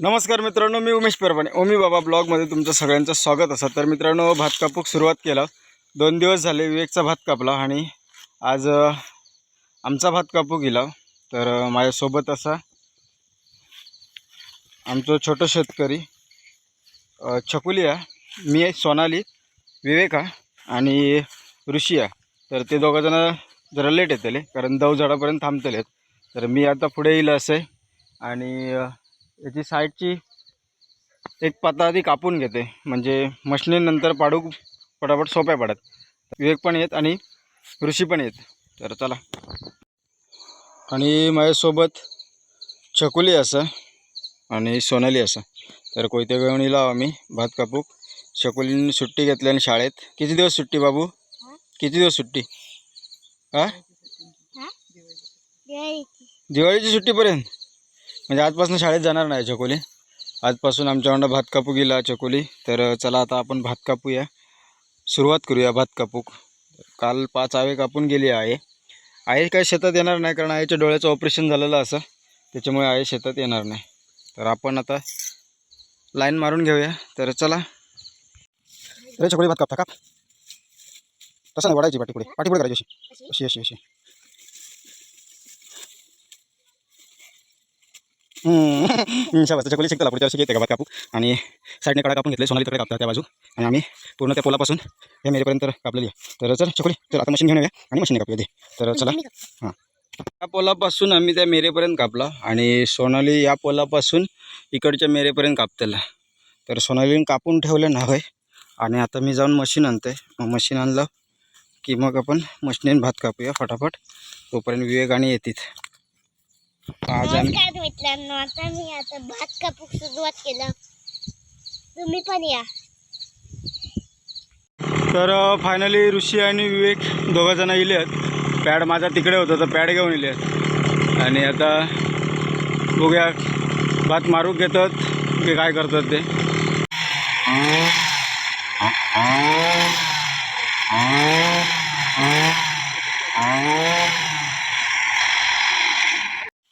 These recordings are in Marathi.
नमस्कार मित्रांनो मी उमेश परभणे. ओमी बाबा ब्लॉगमध्ये तुमचं सगळ्यांचं स्वागत असं. तर मित्रांनो भात कापूक सुरुवात केला. दोन दिवस झाले विवेकचा भात कापला आणि आज आमचा भात कापू गेला. तर माझ्यासोबत असा आमचं छोटं शेतकरी अ, छकुली आहे मी आहे सोनाली विवेक आणि ऋषी तर ते दोघंजणं जरा लेट येतले कारण दव झाडापर्यंत थांबतलेत तर मी आता पुढे येईल असं आहे. आणि याची साईडची एक पाता आधी कापून घेते. म्हणजे मशनीनंतर पाडू पटापट सोप्या पडत विवेक पण येत आणि ऋषी पण येत. तर चला. आणि माझ्यासोबत छकुली असं आणि सोनाली असं. तर कोयते घेऊन येलो आम्ही. भात कापूक. छकुलीने सुट्टी घेतली आणि शाळेत. किती दिवस सुट्टी बाबू? किती दिवस सुट्टी? हा? दिवाळीची सुट्टीपर्यंत? म्हणजे आजपासून शाळेत जाणार नाही चकोली. आजपासून आमच्याकडं भात कापू गेला चकोली. तर चला आता आपण भात कापूया. सुरुवात करूया भात कापूक. काल पाच आवे कापून गेली आहे. आई काय शेतात येणार नाही कारण आईच्या डोळ्याचं ऑपरेशन झालेलं असं. त्याच्यामुळे आई शेतात येणार नाही. तर आपण आता लाईन मारून घेऊया. तर चला. रे चकोळी भात कापता काप तसं नाही वाढायची पाठीपुढे पाठीपुढे करायची अशी. अशी अशी अशी. शाबास चकोली शिकताला पुढच्या वर्षी का भात कापू आणि साईडने कडा कापून घेतले सोनाली तिकडे कापतात त्या बाजू. आणि आम्ही पूर्ण त्या पोलापासून या मेरेपर्यंत कापलेली आहे. तर चल चकोली चल आता मशीन घेऊन येऊया आणि मशीन कापूया दे. तर चला. हां. या पोलापासून आम्ही त्या मेरेपर्यंत कापला आणि सोनाली या पोलापासून इकडच्या मेरेपर्यंत कापतेला. तर सोनालीने कापून ठेवलं ना होय. आणि आता मी जाऊन मशीन आणते मग मशीन आणलं की मग आपण मशीनीने भात कापूया फटाफट. तोपर्यंत विवेक आणि येतील. आज आम्ही नमस्कार मित्रांनो आता मी आता भात कापूक सुरुवात केलं. तुम्ही पण या. तर फायनली ऋषी आणि विवेक दोघं जण इले आहेत. पॅड माझा तिकडे होता तर पॅड घेऊन इले आहेत. आणि आता बघूया भात मारू घेतात की काय करतात ते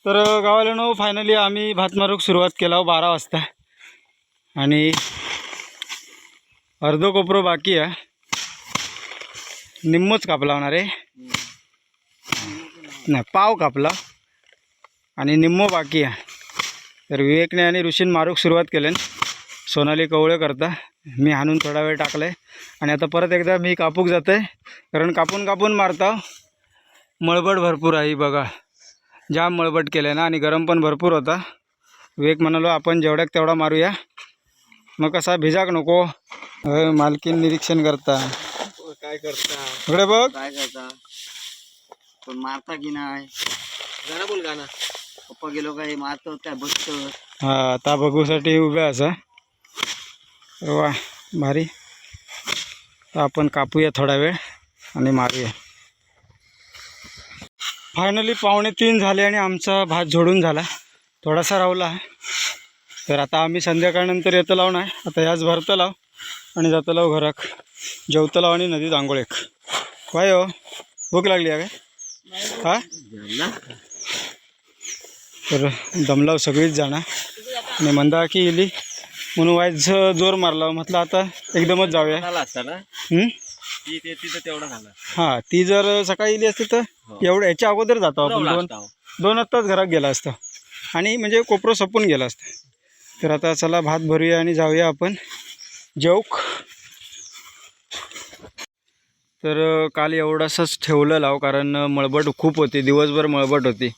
तर गावाला फायनली आम्ही भात मारूक सुरुवात केला हो, बारा वाजता. आणि अर्धो कोपरो बाकी आहे. निम्मच कापला होणार आहे. नाही पाव कापला. आणि निम्मो बाकी आहे. तर विवेकने आणि ऋषीन मारूक सुरुवात केल्यान सोनाली कवळे करता. मी हाणून थोडा वेळ टाकला आहे आणि आता परत एकदा मी कापूक जाते कारण कापून कापून मारता. मळबड भरपूर आहे बघा. जाम मळबट केलं ना आणि गरम पण भरपूर होता. विवेक म्हणालो आपण जेवढ्याक तेवढा मारूया. मग कसा भिजाक नको. मालकीन निरीक्षण करता. काय करता? इकडे बघ. काय करता? पण मारता की नाही? जरा बोल गाणं पप्पा गेलो काय मारतो काय बसतो हा आता बघूसाठी उभ्या असा. वा भारी. आपण कापूया थोडा वेळ आणि मारूया. फायनली पावणे तीन झाले आणि आमचा भात झोडून झाला. थोडासा रावला तर आता आम्ही संध्याकाळनंतर येतं लाव नाही आता याच भरतं लाव आणि जातं लाव घराक. जेवतं लाव आणि नदीत आंघोळेक काय हो भूक लागली आहे काय? हा? तर दमलाव सगळीच जाणार. आणि मंदा की इली म्हणून वाईज जोर मारला म्हटलं आता एकदमच जाऊया. हं? ती ते तिथं तेवढं झालं. हां ती जर सकाळी इली असती तर एवढं याच्या अगोदर जातो आपण. दोन हो. दोन तास घरात गेला असता. आणि म्हणजे कोपरो सपून गेला असता. तर आता चला भात भरूया आणि जाऊया आपण. जेवक. तर अं, काल एवढासाच ठेवलं लाव कारण अं, मळबट खूप होती. दिवसभर मळबट होती.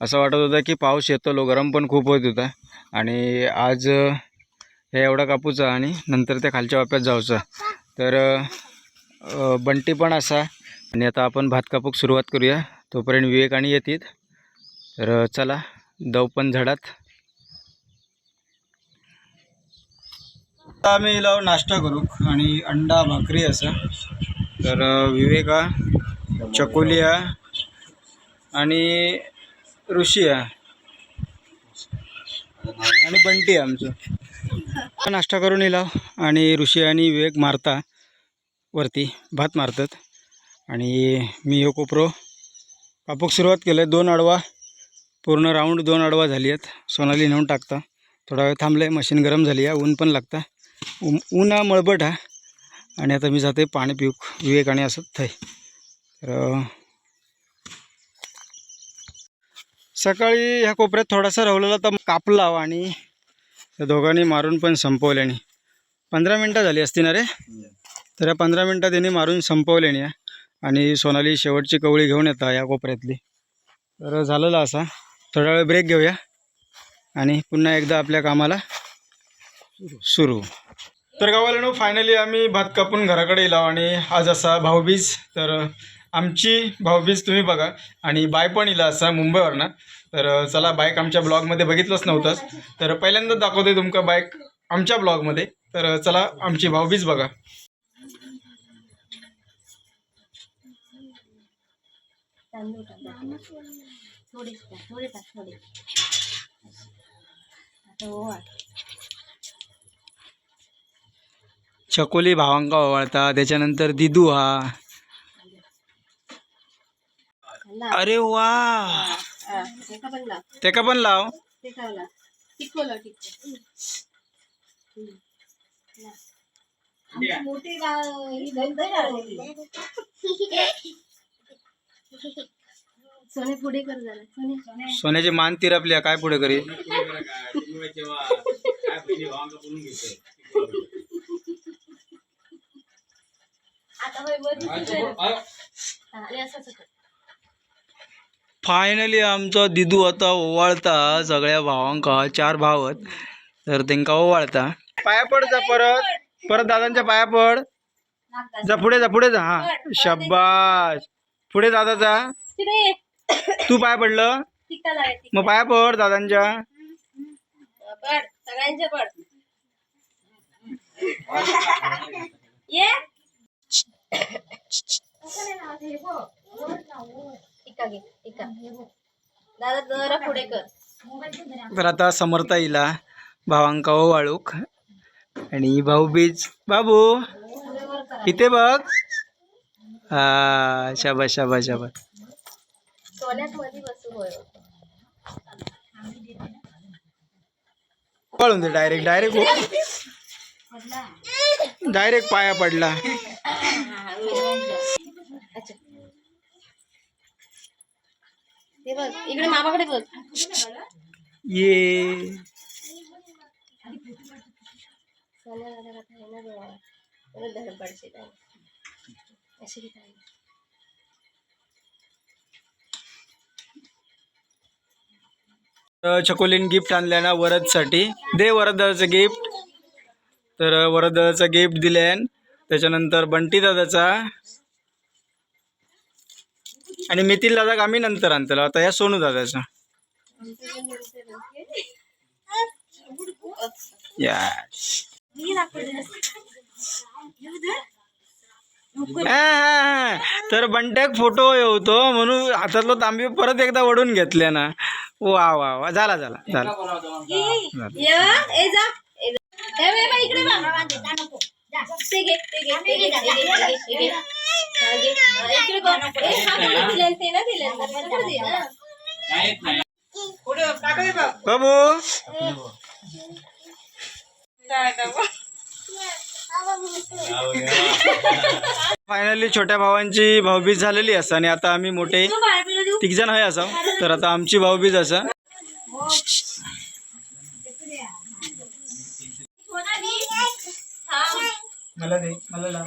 असं वाटत होतं की पाऊस येतो लो गरम पण खूप होत होता. आणि आज अं, हे एवढा कापूचा आणि नंतर त्या खालच्या वाप्यात जायचं तर अं, बंटी पण असा. आणि आता आपण भात कापूक सुरुवात करूया. तोपर्यंत विवेक आणि येतील तर चला दव पण झडात. आता आम्ही लाव नाश्ता करू. आणि अंडा भाकरी असं. तर विवेक हा चकोली हा आणि ऋषी हा आणि बंटी आहे आमचं. नाश्ता करून येलाव आणि ऋषी आणि विवेक मारता वरती भात मारतात. आणि मी हो कोपरो कापूक सुरुवात केलं आहे दोन आडवा पूर्ण राऊंड दोन आडवा झाली आहेत. सोनाली नेऊन टाकता. थोडा वेळ थांबले मशीन गरम झाली आहे. ऊन पण लागतं. ऊन ऊन हा मळबट हा. आणि आता मी जाते पाणी पिऊ विवेक आणि असं थंय. तर सकाळी ह्या कोपऱ्यात थोडासा रवलेला तर कापला आणि त्या दोघांनी मारून पण संपवल्याने. पंधरा मिनटं झाली असती ना रे? तर या पंधरा मिनटात यांनी मारून संपवल्याने आणि सोनाली शेवटची कवळी घेऊन येतात या कोपऱ्यातली. तर झालेला असा. थोडा वेळ ब्रेक घेऊया. आणि पुन्हा एकदा आपल्या कामाला सुरू. तर गावाला फायनली आम्ही भात कापून घराकडे येलो आणि आज असा भाऊबीज. तर आमची भाऊबीज तुम्ही बघा. आणि बाय पण इला असा मुंबईवरनं. तर चला बाईक आमच्या ब्लॉगमध्ये बघितलंच नव्हतंच. तर पहिल्यांदाच दाखवते तुमका बाईक आमच्या ब्लॉगमध्ये. तर चला आमची भाऊबीज बघा. थोडे थोडे आता ओवाळ चकोली भावांका ओवाळता त्याच्यानंतर दिदू हा. अरे वा. ते का पण लाव. ते मोठी सोने पुढे कर सोन्याची मान तिरपली आहे, काय पुढे करी? फायनली आमचा दिदू आता ओवाळता सगळ्या भावांका चार भाव तर त्यांका ओवाळता. पाया पड जा परत. परत दादांच्या पाया पड. जा पुढे जा पुढे जा. हा. शब्बास पुढे दादा जा तू पाया पडलं. मग पाया पड दादांच्या. तर आता समर्था येईला भावांका ओवाळूक आणि भाऊबीज बाबू इथे बघ. हा शाबास शाबास पळून दे डायरेक्ट डायरेक्ट डायरेक्ट पाया पडला. अच्छा ते बघ इकडे मामाकडे बघ. ये. आहे? तर चकोलीन गिफ्ट आणल्या ना वरदसाठी. दे वरदाचं गिफ्ट तर वरदाचं गिफ्ट दिल्यान त्याच्यानंतर बंटी दादाचा. आणि मिथिल दादा आम्ही नंतर आणतलो? आता या सोनू दादाचा. यस तर बंट्याक फोटो येवतो म्हणून हातातलो तांबी परत एकदा वडून घेतले ना. वा वा वा. झाला झाला झाला. बाबू? फायनली छोट्या भावांची भाऊबीज झालेली असं आणि आता आम्ही मोठे? तिघ जण आहे असं तर आता आमची भाऊबीज असं. मला दे मला लाव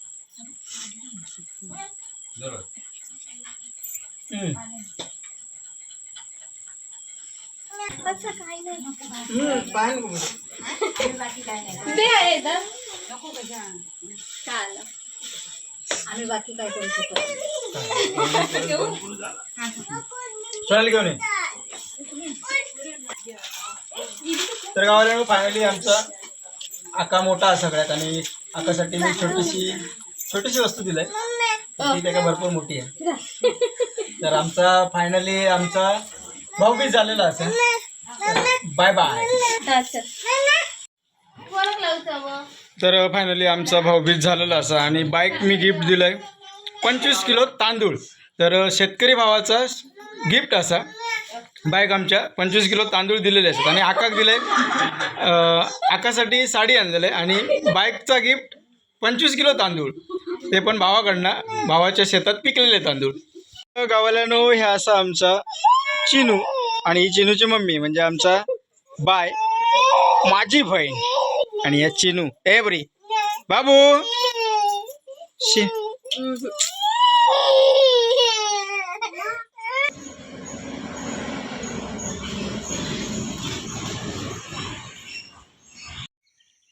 दे, आहे आम्ही बाकी काय करू शकतो? घेऊन ये. तर गावाला फायनली आमचा आका मोठा सगळ्यात आणि आकासाठी मी छोटीशी छोटीशी वस्तू दिलंय ती त्या काय भरपूर मोठी आहे. तर आमचा फायनली आमचा भाऊबीज झालेला असेल. बाय बाय तर फायनली आमचा भाऊबीज झालेला असा आणि बाईक मी गिफ्ट दिलंय. पंचवीस किलो तांदूळ. तर शेतकरी भावाचा गिफ्ट असा. बाईक आमच्या पंचवीस किलो तांदूळ दिलेले असतात आणि आकाक दिले आकासाठी साडी आणलेलं आहे आणि बाईकचा गिफ्ट पंचवीस किलो तांदूळ. ते पण भावाकडनं भावाच्या शेतात पिकलेले तांदूळ. गावाला नो ह्या असा आमचा चिनू आणि ही चिनूची मम्मी म्हणजे आमचा बाय माझी बहीण आणि या चिनू. ए बरी. बाबू. शी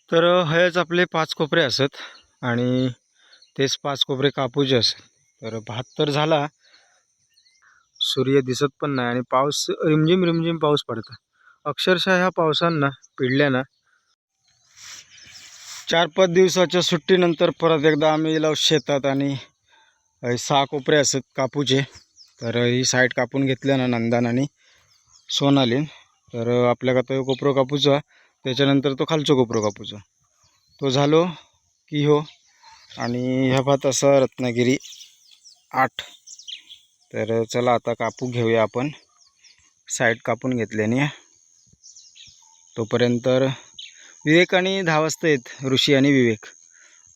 तर हेच आपले पाच कोपरे असत आणि तेच पाच कोपरे कापूचे असत. तर भात तर झाला. सूर्य दिसत पण नाही आणि पाऊस रिमझिम रिमझिम पाऊस पडता. अक्षरशः ह्या पावसांना पिडल्यानं चार पाच दिवसाच्या सुट्टीनंतर परत एकदा आम्ही गेलो शेतात आणि सहा कोपरे असत कापूचे तर ही साईड कापून घेतल्यानं नंदान आणि सोनालीन तर आपल्याकडं तो कोपरो कापूचा त्याच्यानंतर तो खालचो कोपरो कापूचा. तो झालो की हो आणि ह्या भात असा रत्नागिरी आठ. तर चला आता कापू घेऊया आपण. साईड कापून घेतल्याने. तोपर्यंत विवेक आणि दहा वाजता येत ऋषी आणि विवेक.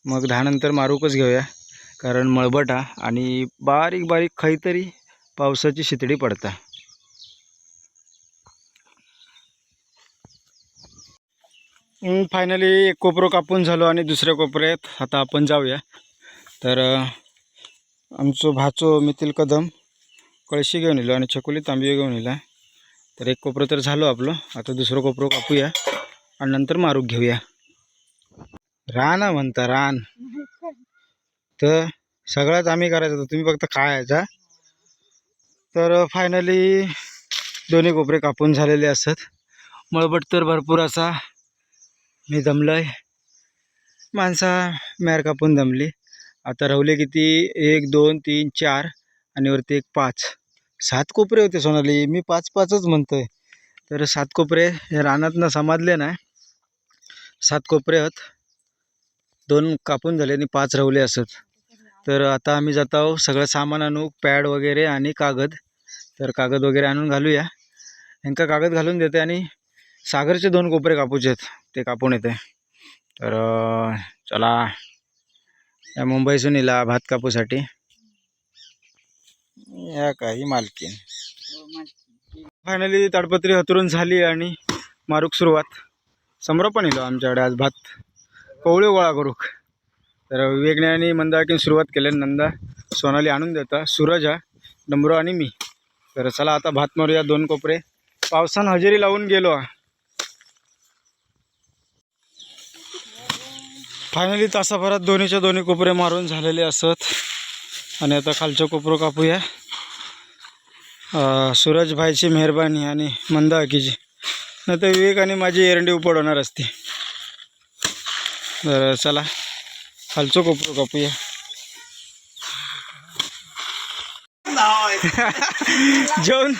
मग दहा नंतर मारूकच घेऊया कारण मळबटा आणि बारीक बारीक खैतरी पावसाची शितडी पडता. फायनली एक कोपरो कापून झालो आणि दुसऱ्या कोपऱ्यात आता आपण जाऊया. तर आमचो भाचो मिथिल कदम. कळशी घेऊन येलो आणि छकुली तांबी घेऊन येला तर एक कोपरं तर झालो आपलं. आता दुसरं कोपरं कापूया आणि नंतर मारूक घेऊया. रान म्हणता रान. तर सगळ्याच आम्ही करायचं. होतं तुम्ही फक्त खायचा. तर फायनली दोन्ही कोपरे कापून झालेले असत. मळबट तर भरपूर असा. मी दमलोय. माणसा मॅर कापून दमली. आता राहुले किती? एक दोन तीन चार. आणि वरती एक पाच. सात कोपरे होते सोनाली. मी पाच पाचच म्हणतोय. तर सात कोपरे हे रानातनं समाजले ना सात कोपरे आहेत. दोन कापून झाले आणि पाच राहुले असत. तर आता आम्ही जात आहोत सगळं सामान आणू पॅड वगैरे आणि कागद. तर कागद वगैरे आणून घालूया. ह्यांका कागद घालून देते आणि सागरचे दोन कोपरे कापूचे आहेत. ते कापून येते. तर चला. या मुंबईसून इला भात कापूसाठी. या काही मालकीन फायनली ताडपत्री हतरून झाली आणि मारूक सुरुवात. समोर पण येलो आमच्याकडे आज भात. कवळे गोळा करूक. तर विवेकने आणि मंदाकीन सुरुवात केली नंदा सोनाली आणून देता. सूरज हा डंबरो आणि मी. तर चला आता भात मारूया दोन कोपरे. पावसान हजेरी लावून गेलो. हा फायनली तासाभरात दोन्हीच्या दोन्ही कोपरे मारून झालेले असत. आणि आता खालचं कोपरं कापूया. अं, सूरजभाईची मेहरबानी आणि मंदाकीची. नाही तर विवेक आणि माझी एरंडी उपड होणार असते. तर चला खालचं कोपरं कापूया. जेवण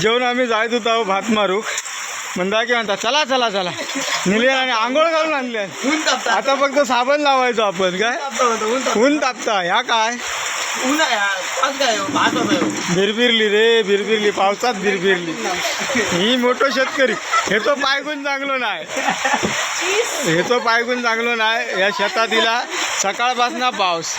जेवण आम्ही जायत होतो भात मारू. म्हणता की म्हणता चला चला चला. निले आणि आंघोळ घालून आणले. आता फक्त साबण लावायचो आपण काय. ऊन तापता ह्या काय? ऊन आहे? हा. काय हो, रे भिरभिरली पावसात भिरभिरली ही मोठो शेतकरी. हे तो पायगुण चांगलो नाही हे तो पायगुण चांगलो नाही या शेतात हिला सकाळपासून पाऊस.